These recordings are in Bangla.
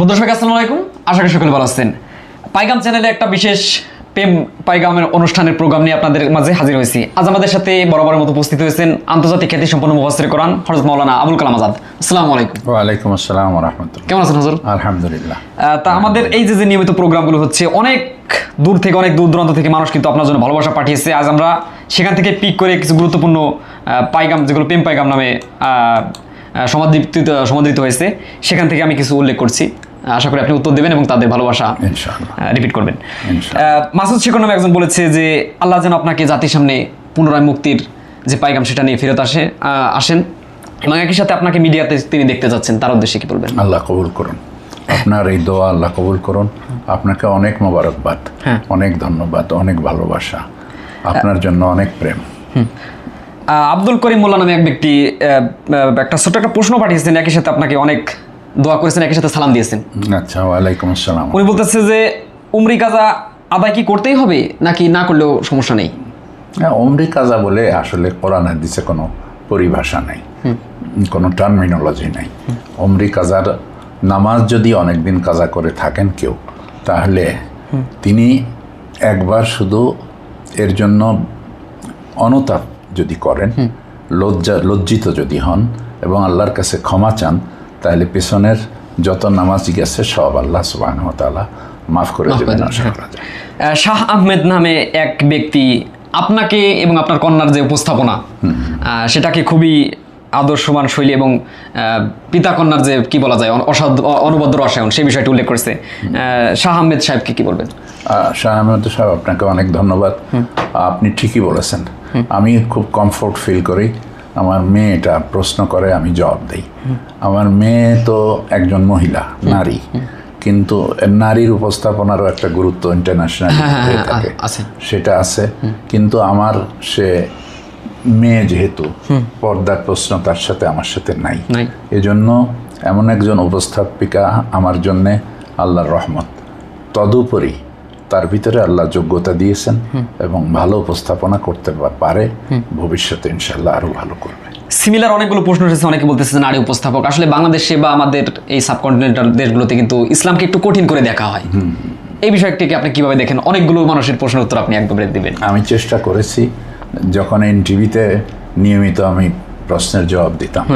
বন্ধু সবাইকে আসসালামু আলাইকুম। আশা করি সকলে ভালো আছেন। পাইগাম চ্যানেলে একটা বিশেষ প্রেম পাইগামের অনুষ্ঠানের প্রোগ্রাম নিয়ে আপনাদের মাঝে হাজির হয়েছি। আজ আমাদের সাথে বরাবরের মতো উপস্থিত হয়েছেন আন্তর্জাতিক খ্যাতি সম্পন্ন মুফাসসির কোরআন হযরত মাওলানা আবুল কালাম আজাদ। আসসালামু আলাইকুম। ওয়ালাইকুম আসসালাম রহমতুল্লাহ। কেমন আছেন হুজুর? আলহামদুলিল্লাহ। তা আমাদের এই যে যে নিয়মিত প্রোগ্রামগুলো হচ্ছে অনেক দূর থেকে অনেক দূর দূরান্ত থেকে মানুষ কিন্তু আপনার জন্য ভালোবাসা পাঠিয়েছে। আজ আমরা সেখান থেকে পিক করে কিছু গুরুত্বপূর্ণ পাইগাম যেগুলো প্রেম পাইগাম নামে সমাদৃত সমাদৃত হয়েছে সেখান থেকে আমি কিছু উল্লেখ করছি। আশা করি আপনি উত্তর দেবেন এবং তাদের ভালোবাসা রিপিট করবেন। মাসুদ শেখর নামে একজন বলেছে যে আল্লাহ যেন আপনাকে জাতির সামনে পুনরায় মুক্তির যে পাইগাম সেটা নিয়ে ফেরত আসে আসেন। এবং একই সাথে আপনাকে মিডিয়াতে তিনি দেখতে যাচ্ছেন তার উদ্দেশ্যে কি বলবেন? আল্লাহ কবুল করুন। আপনার এই দোয়া আল্লাহ কবুল করুন। আপনাকে অনেক মোবারকবাদ হ্যাঁ। অনেক ধন্যবাদ অনেক ভালোবাসা। আপনার জন্য অনেক প্রেম। আব্দুল করিম মোল্লা নামে এক ব্যক্তি একটা ছোট্ট একটা প্রশ্ন পাঠিয়েছেন একই সাথে আপনাকে অনেক দোয়া করেছেন একই সাথে সালাম দিয়েছেন। আচ্ছা ওয়ালাইকুম আসসালাম। উনি বলতেছে যে উমরি কাজা আদায় কি করতেই হবে নাকি না করলেও সমস্যা নেই? হ্যাঁ, অমরি কাজা বলে আসলে কোরআন হাদিসে কোনো পরিভাষা নেই কোনো টার্মিনোলজি নেই। অমরি কাজার নামাজ যদি অনেক দিন কাজা করে থাকেন কেউ তাহলে তিনি একবার শুধু এর জন্য অনুতাপ যদি করেন লজ্জা লজ্জিত যদি হন এবং আল্লাহর কাছে ক্ষমা চান তাহলে পেছনের যত নামাজ গেছে সব আল্লাহ সুবাহ তালা মাফ করে দেবেন হ্যাঁ। শাহ আহমেদ নামে এক ব্যক্তি আপনাকে এবং আপনার কন্যার যে উপস্থাপনা সেটাকে খুবই আদর্শবান শৈলী এবং পিতা কন্যার যে কি বলা যায় অন- অসাধ্য অ- অনবদ্য রসায়ন সেই বিষয়টি উল্লেখ করেছে। শাহ আহমেদ সাহেবকে কি বলবেন? শাহ আহমেদ সাহেব আপনাকে অনেক ধন্যবাদ। আপনি ঠিকই বলেছেন। আমি খুব কমফোর্ট ফিল করি। আমার মেয়ে এটা প্রশ্ন করে আমি জবাব দিই। আমার মেয়ে তো একজন মহিলা নারী। কিন্তু নারীর উপস্থাপনারও একটা গুরুত্ব ইন্টারন্যাশনাল হ্যাঁ, হ্যাঁ, থাকে। সেটা আছে। কিন্তু আমার সে মেয়ে যেহেতু পর্দার প্রশ্ন তার সাথে আমার সাথে নাই। এজন্য এমন একজন উপস্থাপিকা আমার জন্যে আল্লাহর রহমত। তদুপরি তার ভিতরে আল্লাহ যোগ্যতা দিয়েছেন এবং ভালো উপস্থাপনা করতে পারে ভবিষ্যতে ইনশাল্লাহ আরও ভালো করবে। সিমিলার অনেকগুলো প্রশ্ন এসেছে অনেকে বলতেছে নারী উপস্থাপক আসলে বাংলাদেশে বা আমাদের এই সাবকন্টিনেন্টাল দেশগুলোতে কিন্তু ইসলামকে একটু কঠিন করে দেখা হয়। এই বিষয়টিকে আপনি কীভাবে দেখেন? অনেকগুলো মানুষের প্রশ্নের উত্তর আপনি একবারে দিবেন। আমি চেষ্টা করেছি যখন এন টিভিতে নিয়মিত আমি প্রশ্নের জবাব দিতাম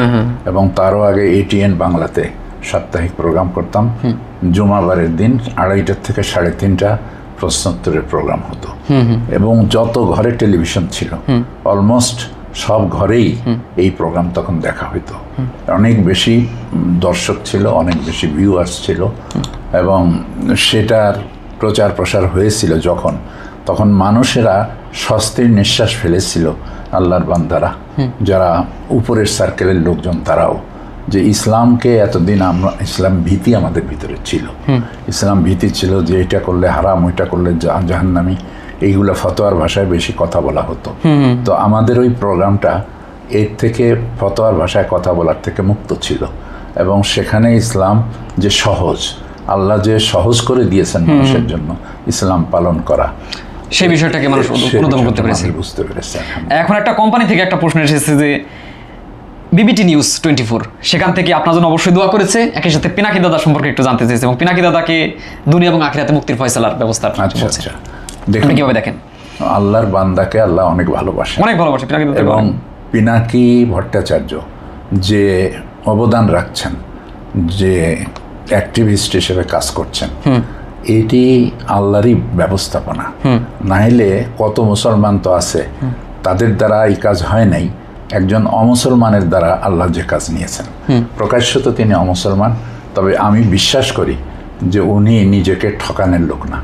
এবং তারও আগে এটিএন বাংলাতে সাপ্তাহিক প্রোগ্রাম করতাম। জুমাবারের দিন আড়াইটার থেকে সাড়ে তিনটা প্রশ্নোত্তরের প্রোগ্রাম হতো। এবং যত ঘরে টেলিভিশন ছিল অলমোস্ট সব ঘরেই এই প্রোগ্রাম তখন দেখা হতো অনেক বেশি দর্শক ছিল অনেক বেশি ভিউয়ার্স ছিল এবং সেটার প্রচার প্রসার হয়েছিল যখন। তখন মানুষেরা স্বস্তির নিঃশ্বাস ফেলেছিল আল্লাহর বান্দারা যারা উপরের সার্কেলের লোকজন তারাও। যে ইসলামকে এতদিন আমরা ইসলাম ভীতি আমাদের ভিতরে ছিল। ইসলাম ভীতি ছিল যে এটা করলে হারাম ওইটা করলে জাহান্নামি এইগুলো ফতোয়ার ভাষায় বেশি কথা বলা হতো। তো আমাদের ওই প্রোগ্রামটা এর থেকে ফতোয়ার ভাষায় কথা বলার থেকে মুক্ত ছিল। এবং সেখানে ইসলাম যে সহজ আল্লাহ যে সহজ করে দিয়েছেন মানুষের জন্য ইসলাম পালন করা সেই বিষয়টাকে মানুষ অনুধাবন করতে পেরেছে। বুঝতে পেরেছে এখন একটা কোম্পানি থেকে একটা প্রশ্ন এসেছে যে বিবিটি নিউজ টোয়েন্টি ফোর সেখান থেকে আপনার জন্য অবশ্যই দোয়া করেছে। একই সাথে পিনাকি দাদা সম্পর্কে একটু জানতে চেয়েছে এবং পিনাকি দাদাকে দুনিয়া এবং আখিরাতে মুক্তির ফয়সালার ব্যবস্থা আচ্ছা আচ্ছা। আপনি দেখুন কীভাবে দেখেন? আল্লাহর বান্দাকে আল্লাহ অনেক ভালোবাসে। অনেক ভালোবাসে পিনাকি দাদা এবং পিনাকি ভট্টাচার্য যে অবদান রাখছেন যে অ্যাক্টিভিস্ট হিসেবে কাজ করছেন এটি আল্লাহরই ব্যবস্থাপনা। নাহলে কত মুসলমান তো আছে তাদের দ্বারা এই কাজ হয় নাই। একজন অমুসলমানের দ্বারা আল্লাহ যে কাজ নিয়েছেন। প্রকাশ্য তো তিনি অমুসলমান তবে আমি বিশ্বাস করি যে উনি নিজেকে ঠকানের লোক না।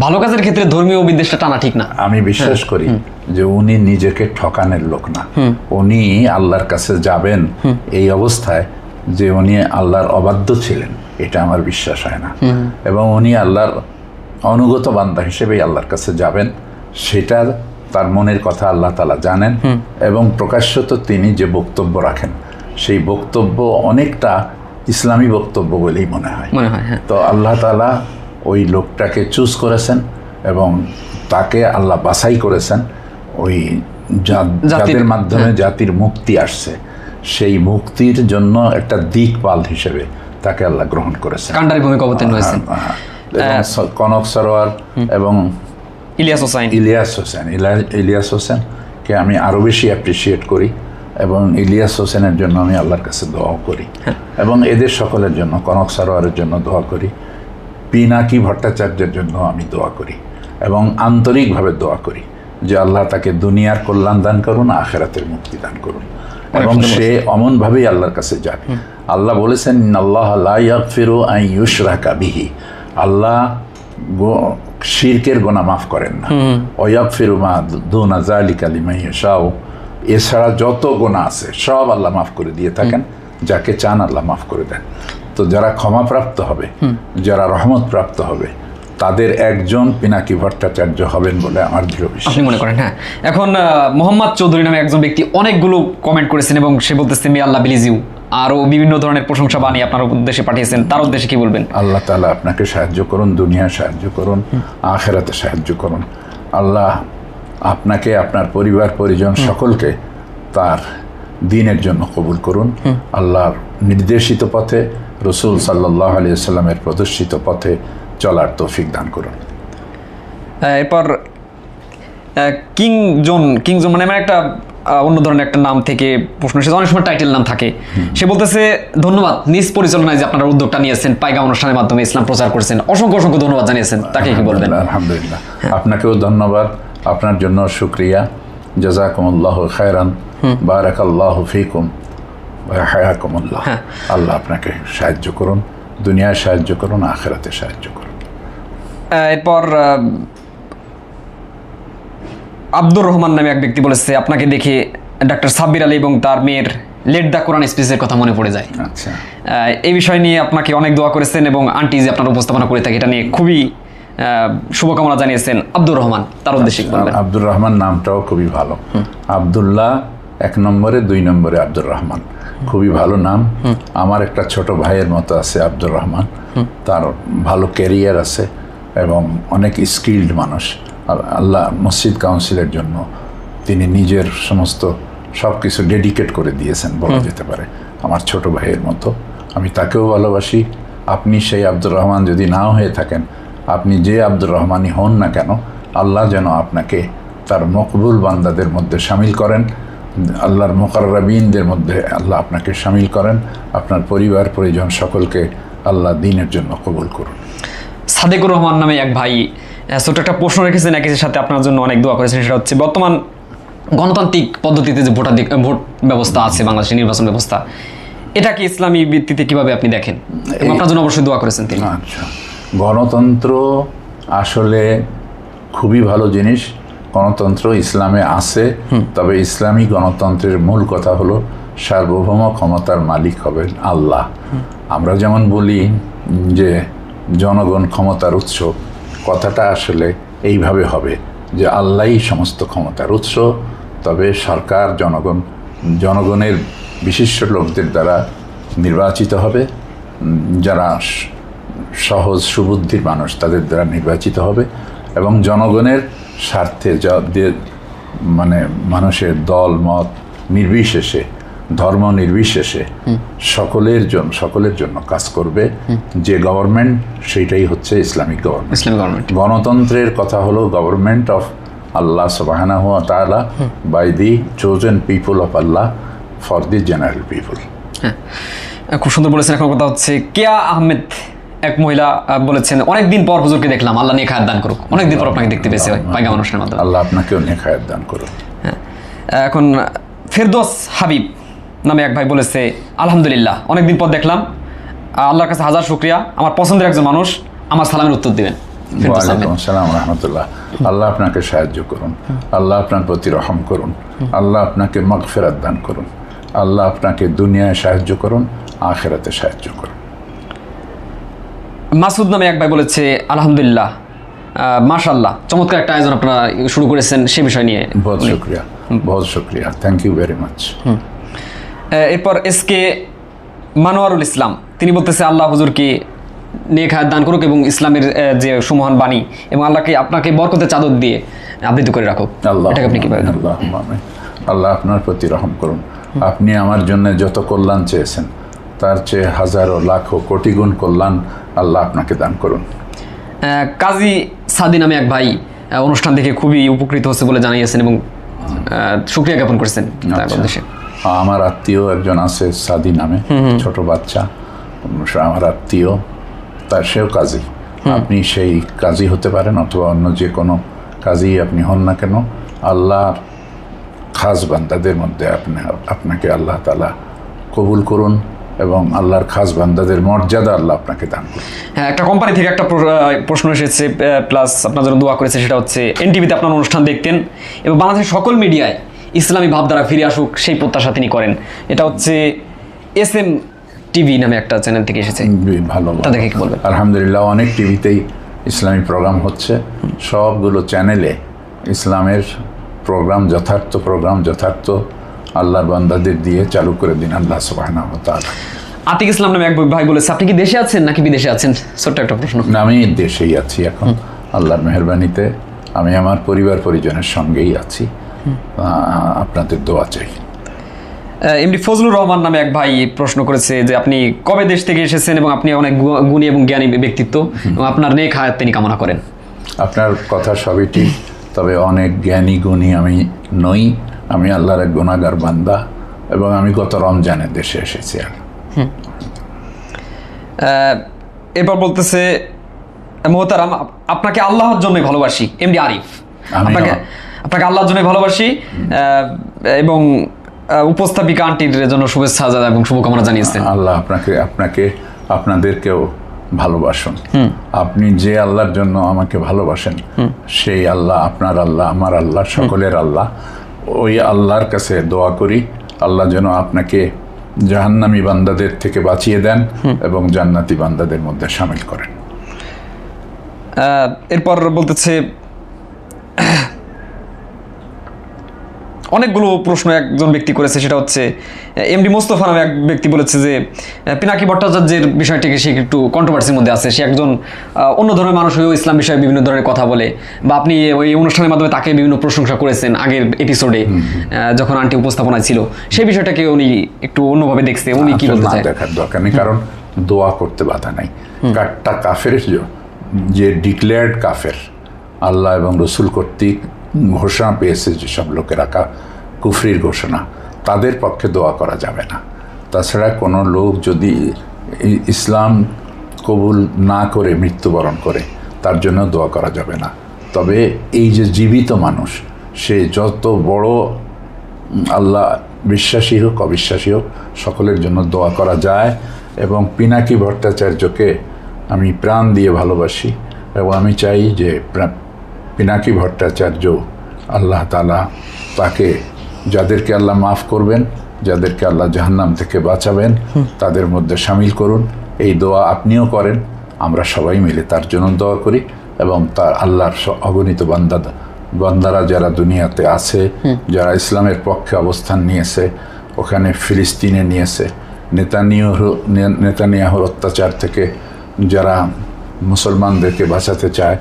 ভালো কাজের ক্ষেত্রে ধর্মীয় বিদ্বেষটা টানা ঠিক না। আমি বিশ্বাস করি যে উনি নিজেকে ঠকানের লোক না। উনি আল্লাহর কাছে যাবেন এই অবস্থায় যে উনি আল্লাহর অবাধ্য ছিলেন এটা আমার বিশ্বাস হয় না। এবং উনি আল্লাহর অনুগত বান্দা হিসেবেই আল্লাহর কাছে যাবেন সেটা তার মনের কথা আল্লাহ তালা জানেন এবং প্রকাশ্যত তিনি যে বক্তব্য রাখেন সেই বক্তব্য অনেকটা ইসলামী বক্তব্য বলেই মনে হয়। হয় হ্যাঁ। তো আল্লাহ তালা ওই লোকটাকে চুজ করেছেন এবং তাকে আল্লাহ বাছাই করেছেন। ওই জাতির- যাদের মাধ্যমে জাতির মুক্তি আসছে। সেই মুক্তির জন্য একটা দিকপাল হিসেবে তাকে আল্লাহ গ্রহণ করেছেন। কান্ডারি ভূমিকা অবতীর্ণ হয়েছেন। হ্যাঁ, কনক সরোয়ার এবং ইলিয়াস হোসাইন ইলিয়াস হোসেন ইলা- ইলিয়াস হোসেনকে আমি আরও বেশি অ্যাপ্রিসিয়েট করি এবং ইলিয়াস হোসেনের জন্য আমি আল্লাহর কাছে দোয়া করি এবং এদের সকলের জন্য কনক সরোয়ারের জন্য দোয়া করি পিনাকি ভট্টাচার্যের জন্য আমি দোয়া করি এবং আন্তরিকভাবে দোয়া করি যে আল্লাহ তাকে দুনিয়ার কল্যাণ দান করুন আখেরাতের মুক্তি দান করুন। এবং সে অমনভাবেই আল্লাহর কাছে যাবে আল্লাহ বলেছেন আল্লাহ ফিরু আই ইউশরাকা বিহি। আল্লাহ শিরকের গোনা মাফ করেন না। ওয়াক ফিরু মা দুনা জালিকা লিমাই শাও এছাড়া যত গোনা আছে সব আল্লাহ মাফ করে দিয়ে থাকেন। যাকে চান আল্লাহ মাফ করে দেন। তো যারা ক্ষমাপ্রাপ্ত হবে যারা রহমত প্রাপ্ত হবে তাদের একজন পিনাকি ভট্টাচার্য হবেন বলে আমার দৃঢ় বিশ্বাস। আপনি মনে করেন হ্যাঁ। এখন মোহাম্মদ চৌধুরী নামে একজন ব্যক্তি অনেকগুলো কমেন্ট করেছেন এবং সে বলতেছে মি আল্লাহ বিলিজ ইউ আরও বিভিন্ন ধরনের প্রশংসা বানিয়ে আপনার উদ্দেশ্যে পাঠিয়েছেন। তার উদ্দেশ্যে কি বলবেন? আল্লাহ তালা আপনাকে সাহায্য করুন দুনিয়ায় সাহায্য করুন আখেরাতে সাহায্য করুন। আল্লাহ আপনাকে আপনার পরিবার পরিজন সকলকে তার দিনের জন্য কবুল করুন। আল্লাহর নির্দেশিত পথে রসুল সাল্লাহ আলিয়া সাল্লামের প্রদর্শিত পথে চলার তৌফিক দান করুন। এরপর কিং জোন কিং জোন মানে আমার একটা অন্য ধরনের একটা নাম থেকে প্রশ্ন এসেছে। অনেক সময় টাইটেল নাম থাকে। সে বলতেছে ধন্যবাদ নিজ পরিচালনায় যে আপনারা উদ্যোগটা নিয়েছেন পাইগা অনুষ্ঠানের মাধ্যমে ইসলাম প্রচার করছেন অসংখ্য অসংখ্য ধন্যবাদ জানিয়েছেন। তাকে কি বলবেন? আলহামদুলিল্লাহ আপনাকেও ধন্যবাদ। আপনার জন্য শুক্রিয়া। জাজাকুমুল্লাহ খায়রান। বারাকাল্লাহ ফিকুম হায়াকুমুল্লাহ। আল্লাহ আপনাকে সাহায্য করুন। দুনিয়ায় সাহায্য করুন আখেরাতে সাহায্য করুন। এরপর আব্দুর রহমান নামে এক ব্যক্তি বলেছে আপনাকে দেখে ডাক্তার সাব্বির আলী এবং তার মেয়ের লেট দ্য কোরআন স্পিচের কথা মনে পড়ে যায়। আচ্ছা। এই বিষয় নিয়ে আপনাকে অনেক দোয়া করেছেন এবং আন্টি যে আপনার উপস্থাপনা করে থাকে এটা নিয়ে খুবই শুভকামনা জানিয়েছেন আব্দুর রহমান তার উদ্দেশ্যে আব্দুর রহমান নামটাও খুবই ভালো। আব্দুল্লাহ এক নম্বরে দুই নম্বরে আব্দুর রহমান। খুবই ভালো নাম। আমার একটা ছোট ভাইয়ের মতো আছে আব্দুর রহমান। তার ভালো ক্যারিয়ার আছে এবং অনেক স্কিল্ড মানুষ। আর আল্লাহ মসজিদ কাউন্সিলের জন্য তিনি নিজের সমস্ত সব কিছু ডেডিকেট করে দিয়েছেন বলা যেতে পারে। আমার ছোট ভাইয়ের মতো। আমি তাকেও ভালোবাসি। আপনি সেই আব্দুর রহমান যদি নাও হয়ে থাকেন আপনি যে আব্দুর রহমানই হন না কেন আল্লাহ যেন আপনাকে তার মকবুল বান্দাদের মধ্যে সামিল করেন। আল্লাহর মোকাররাবিনদের মধ্যে আল্লাহ আপনাকে সামিল করেন। আপনার পরিবার পরিজন সকলকে আল্লাহ দিনের জন্য কবুল করুন। সাদেকুর রহমান নামে এক ভাই ছোট্ট একটা প্রশ্ন রেখেছেন একই সাথে আপনার জন্য অনেক দোয়া করেছেন সেটা হচ্ছে বর্তমান গণতান্ত্রিক পদ্ধতিতে যে ভোটাধিক ভোট ব্যবস্থা আছে বাংলাদেশের নির্বাচন ব্যবস্থা এটাকে ইসলামী ভিত্তিতে কীভাবে আপনি দেখেন? আপনার জন্য অবশ্যই দোয়া করেছেন তিনি। আচ্ছা গণতন্ত্র আসলে খুবই ভালো জিনিস গণতন্ত্র ইসলামে আছে তবে ইসলামী গণতন্ত্রের মূল কথা হলো সার্বভৌম ক্ষমতার মালিক হবেন আল্লাহ। আমরা যেমন বলি যে জনগণ ক্ষমতার উৎস কথাটা আসলে এইভাবে হবে যে আল্লাহই সমস্ত ক্ষমতার উৎস, তবে সরকার, জনগণ, জনগণের বিশিষ্ট লোকদের দ্বারা নির্বাচিত হবে। যারা সহজ, সুবুদ্ধির মানুষ, তাদের দ্বারা নির্বাচিত হবে এবং জনগণের স্বার্থে যা যে- মানে মানুষের দল, মত নির্বিশেষে ধর্ম নির্বিশেষে সকলের জন্য সকলের জন্য কাজ করবে। যে গভর্নমেন্ট সেইটাই হচ্ছে ইসলামিক গভর্নমেন্ট গণতন্ত্রের কথা হলো গভর্নমেন্ট অফ আল্লাহ সুবাহানা হুয়া তাআলা by the chosen people of Allah for the general people হ্যাঁ। খুব সুন্দর বলেছেন এখন কথা হচ্ছে কেয়া আহমেদ এক মহিলা বলেছেন অনেকদিন পর হুজুরকে দেখলাম আল্লাহ নিয়ে খায়াত দান করুক। অনেকদিন পর আপনাকে দেখতে পেয়েছে পাইগা অনুষ্ঠানের মাধ্যমে। আল্লাহ আপনাকেও নেখায়াত দান করুক। হ্যাঁ। এখন ফেরদোস হাবিব নামে এক ভাই বলেছে আলহামদুলিল্লাহ অনেকদিন পর দেখলাম আল্লাহর কাছে হাজার শুক্রিয়া আমার পছন্দের একজন মানুষ আমার সালামের উত্তর দিবেন। রহমতুল্লাহ। আল্লাহ আপনাকে সাহায্য করুন। আল্লাহ আপনার প্রতি রহম করুন। আল্লাহ আপনাকে মগফেরাত দান করুন। আল্লাহ আপনাকে দুনিয়ায় সাহায্য করুন আখেরাতে সাহায্য করুন। মাসুদ নামে এক ভাই বলেছে আলহামদুলিল্লাহ মাশাল্লাহ চমৎকার একটা আয়োজন আপনারা শুরু করেছেন সে বিষয় নিয়ে। বহুত শুক্রিয়া বহুত শুক্রিয়া। থ্যাংক ইউ ভেরি মাচ এরপর এস কে মানোয়ারুল ইসলাম। তিনি বলতেছে আল্লাহ হুজুরকে নেক হায়াত দান করুক এবং ইসলামের যে সুমহান বাণী এবং আল্লাহকে আপনাকে বরকতের চাদর দিয়ে আবৃত করে রাখুক। আল্লাহ এটাকে আপনি কীভাবে আল্লাহ আল্লাহ আপনার প্রতি রহম করুন। আপনি আমার জন্য যত কল্যাণ চেয়েছেন তার চেয়ে হাজারো লাখো কোটি গুণ কল্যাণ আল্লাহ আপনাকে দান করুন। কাজী সাদি নামে এক ভাই অনুষ্ঠান দেখে খুবই উপকৃত হচ্ছে বলে জানিয়েছেন এবং সুক্রিয়া জ্ঞাপন করেছেন আচ্ছা। আমার আত্মীয় একজন আছে সাদি নামে ছোট বাচ্চা আমার আত্মীয় তার সেও কাজী। আপনি সেই কাজী হতে পারেন অথবা অন্য যে কোনো কাজী আপনি হন না কেন আল্লাহর খাস বান্দাদের মধ্যে আপনি আপনাকে আল্লাহ তালা কবুল করুন এবং আল্লাহর খাস বান্দাদের মর্যাদা আল্লাহ আপনাকে দান করুন। হ্যাঁ একটা কোম্পানি থেকে একটা প্রশ্ন এসেছে প্লাস আপনার জন্য দোয়া করেছে সেটা হচ্ছে এনটিভিতে আপনার অনুষ্ঠান দেখতেন। এবং বাংলাদেশের সকল মিডিয়ায় ইসলামী ভাবধারা ফিরে আসুক সেই প্রত্যাশা তিনি করেন। এটা হচ্ছে এস এম টিভি নামে একটা চ্যানেল থেকে এসেছে। ভালো তাদেরকে কি বলবেন? আলহামদুলিল্লাহ অনেক টিভিতেই ইসলামী প্রোগ্রাম হচ্ছে। সবগুলো চ্যানেলে ইসলামের প্রোগ্রাম যথার্থ প্রোগ্রাম যথার্থ আল্লাহর বান্দাদের দিয়ে চালু করে দিন আল্লাহ সুবাহ আতিক ইসলাম নামে এক ভাই বলেছে আপনি কি দেশে আছেন নাকি বিদেশে আছেন? ছোট্ট একটা প্রশ্ন। আমি দেশেই আছি এখন। আল্লাহর মেহরবানিতে আমি আমার পরিবার পরিজনের সঙ্গেই আছি। আপনাদের দোয়া চাই। এমনি ফজলুর রহমান নামে এক ভাই প্রশ্ন করেছে যে আপনি কবে দেশ থেকে এসেছেন এবং আপনি অনেক গুণী এবং জ্ঞানী ব্যক্তিত্ব এবং আপনার নেক হায়াত তিনি কামনা করেন? আপনার কথা সবই ঠিক তবে অনেক জ্ঞানী গুণী আমি নই। আমি আল্লাহর এক গুণাগার বান্দা এবং আমি গত রমজানে দেশে এসেছি আর। এরপর বলতেছে মোহতারাম আপনাকে আল্লাহর জন্যই ভালোবাসি এমডি আরিফ। আপনাকে আপনাকে আল্লাহর জন্য ভালোবাসি এবং উপস্থাপিকা আন্টির জন্য শুভেচ্ছা এবং শুভকামনা জানিয়েছেন। আল্লাহ আপনাকে আপনাকে আপনাদেরকেও ভালোবাসুন। আপনি যে আল্লাহর জন্য আমাকে ভালোবাসেন সেই আল্লাহ আপনার আল্লাহ আমার আল্লাহ সকলের আল্লাহ। ওই আল্লাহর কাছে দোয়া করি আল্লাহ যেন আপনাকে জাহান্নামী বান্দাদের থেকে বাঁচিয়ে দেন এবং জান্নাতি বান্দাদের মধ্যে সামিল করেন। আহ, এরপর বলতেছে অনেকগুলো প্রশ্ন একজন ব্যক্তি করেছে সেটা হচ্ছে এমডি মোস্তফা নামে এক ব্যক্তি বলেছে যে পিনাকি ভট্টাচার্যের বিষয়টিকে সে একটু কন্ট্রোভার্সির মধ্যে আছে। সে একজন অন্য ধরনের মানুষ হয়েও ইসলাম বিষয়ে বিভিন্ন ধরনের কথা বলে। বা আপনি ওই অনুষ্ঠানের মাধ্যমে তাকে বিভিন্ন প্রশংসা করেছেন আগের এপিসোডে যখন আন্টি উপস্থাপনা ছিল। সেই বিষয়টাকে উনি একটু অন্যভাবে দেখছে। উনি কি বলতে না চায়? দেখার দরকার নেই কারণ দোয়া করতে বাধা নাই। কাঠটা কাফের যে ডিক্লেয়ার্ড কাফের আল্লাহ এবং রসুল কর্তৃক ঘোষণা পেয়েছে যেসব লোকেরা কুফরির ঘোষণা, তাদের পক্ষে দোয়া করা যাবে না। তাছাড়া কোনো লোক যদি ইসলাম কবুল না করে, মৃত্যুবরণ করে, তার জন্য দোয়া করা যাবে না। তবে এই যে জীবিত মানুষ, সে যত বড় আল্লাহ বিশ্বাসী হোক, অবিশ্বাসী হোক, সকলের জন্য দোয়া করা যায় এবং পিনাকি ভট্টাচার্যকে আমি প্রাণ দিয়ে ভালোবাসি এবং আমি চাই যে পিনাকি ভট্টাচার্য আল্লাহ তালা তাকে যাদেরকে আল্লাহ মাফ করবেন যাদেরকে আল্লাহ জাহান্নাম থেকে বাঁচাবেন তাদের মধ্যে সামিল করুন। এই দোয়া আপনিও করেন আমরা সবাই মিলে তার জন্য দোয়া করি এবং তার আল্লাহর অগণিত বান্দা বান্দারা যারা দুনিয়াতে আছে যারা ইসলামের পক্ষে অবস্থান নিয়েছে ওখানে ফিলিস্তিনে নিয়েছে নেতানিয়াহ নেতানিয়াহুর অত্যাচার থেকে যারা মুসলমানদেরকে বাঁচাতে চায়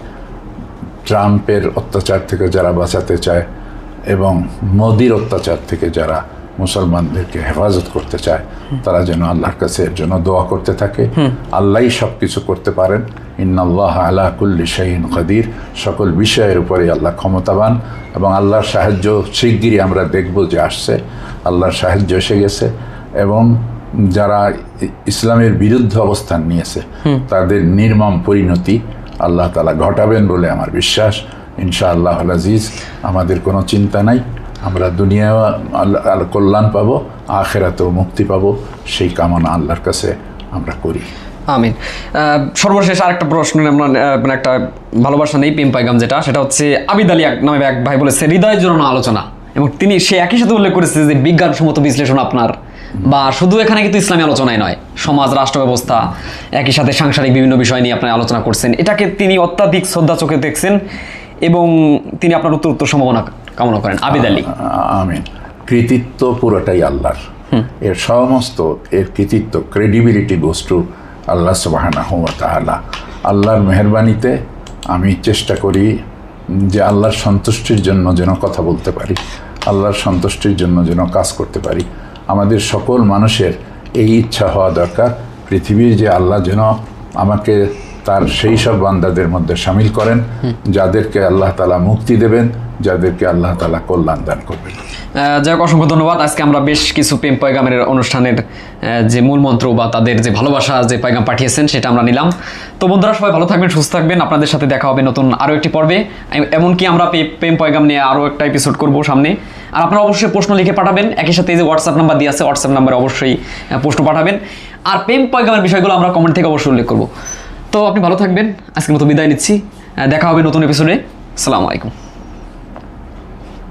ট্রাম্পের অত্যাচার থেকে যারা বাঁচাতে চায় এবং মোদির অত্যাচার থেকে যারা মুসলমানদেরকে হেফাজত করতে চায় তারা যেন আল্লাহর কাছে এর জন্য দোয়া করতে থাকে। আল্লাহই সব কিছু করতে পারেন। ইন্নাল্লাহ আলা কুল্লি শাহিন কাদির। সকল বিষয়ের উপরে আল্লাহ ক্ষমতাবান এবং আল্লাহর সাহায্য শিগগিরই আমরা দেখব যে আসছে। আল্লাহর সাহায্য এসে গেছে এবং যারা ইসলামের বিরুদ্ধে অবস্থান নিয়েছে তাদের নির্মম পরিণতি আল্লাহ তালা ঘটাবেন বলে আমার বিশ্বাস। ইনশা আল্লাহ আজিজ, আমাদের কোনো চিন্তা নাই। আমরা দুনিয়া আল্লাহ কল্যাণ পাবো, আখেরাতেও মুক্তি পাবো। সেই কামনা আল্লাহর কাছে আমরা করি। আমিন। সর্বশেষ আরেকটা প্রশ্ন মানে একটা ভালোবাসা নেই প্রেম পাইগাম যেটা, সেটা হচ্ছে আবিদ আলী নামে এক ভাই বলেছে, হৃদয় জন্য আলোচনা। এবং তিনি সে একই সাথে উল্লেখ করেছে যে বিজ্ঞানসম্মত বিশ্লেষণ আপনার বা শুধু এখানে কিন্তু ইসলামী আলোচনায় নয় সমাজ রাষ্ট্র ব্যবস্থা একই সাথে সাংসারিক বিভিন্ন বিষয় নিয়ে আপনি আলোচনা করছেন। এটাকে তিনি অত্যাধিক শ্রদ্ধা চোখে দেখছেন এবং তিনি আপনার উত্তর উত্তর সম্ভাবনা কামনা করেন। আবিদ আলী। আমিন। কৃতিত্ব পুরোটাই আল্লাহর। এর সমস্ত এর কৃতিত্ব ক্রেডিবিলিটি বস্তু আল্লাহ সুবাহানা হুয়া আল্লাহর মেহরবানিতে আমি চেষ্টা করি যে আল্লাহর সন্তুষ্টির জন্য যেন কথা বলতে পারি আল্লাহর সন্তুষ্টির জন্য যেন কাজ করতে পারি। আমাদের সকল মানুষের এই ইচ্ছা হওয়া দরকার। পৃথিবীর যে আল্লাহ যেন আমাকে তার সেই সব বান্দাদের মধ্যে সামিল করেন, যাদেরকে আল্লাহ তালা মুক্তি দেবেন, যাদেরকে আল্লাহ তালা কল্যাণ দান করবেন। যাই হোক, অসংখ্য ধন্যবাদ। আজকে আমরা বেশ কিছু প্রেম পয়গামের অনুষ্ঠানের যে মূল মন্ত্র বা তাদের যে ভালোবাসা, যে পয়গাম পাঠিয়েছেন, সেটা আমরা নিলাম। তো বন্ধুরা, সবাই ভালো থাকবেন, সুস্থ থাকবেন। আপনাদের সাথে দেখা হবে নতুন আরও একটি পর্বে। এমনকি আমরা প্রেম পয়গাম নিয়ে আরও একটা এপিসোড করব সামনে। আর আপনারা অবশ্যই প্রশ্ন লিখে পাঠাবেন। একই সাথে এই যে হোয়াটসঅ্যাপ নাম্বার দিয়ে আছে হোয়াটসঅ্যাপ নাম্বারে অবশ্যই প্রশ্ন পাঠাবেন। আর প্রেম পয়গামের বিষয়গুলো আমরা কমেন্ট থেকে অবশ্যই উল্লেখ করব। তো আপনি ভালো থাকবেন। আজকের মতো বিদায় নিচ্ছি। দেখা হবে নতুন এপিসোডে আসসালামু আলাইকুম।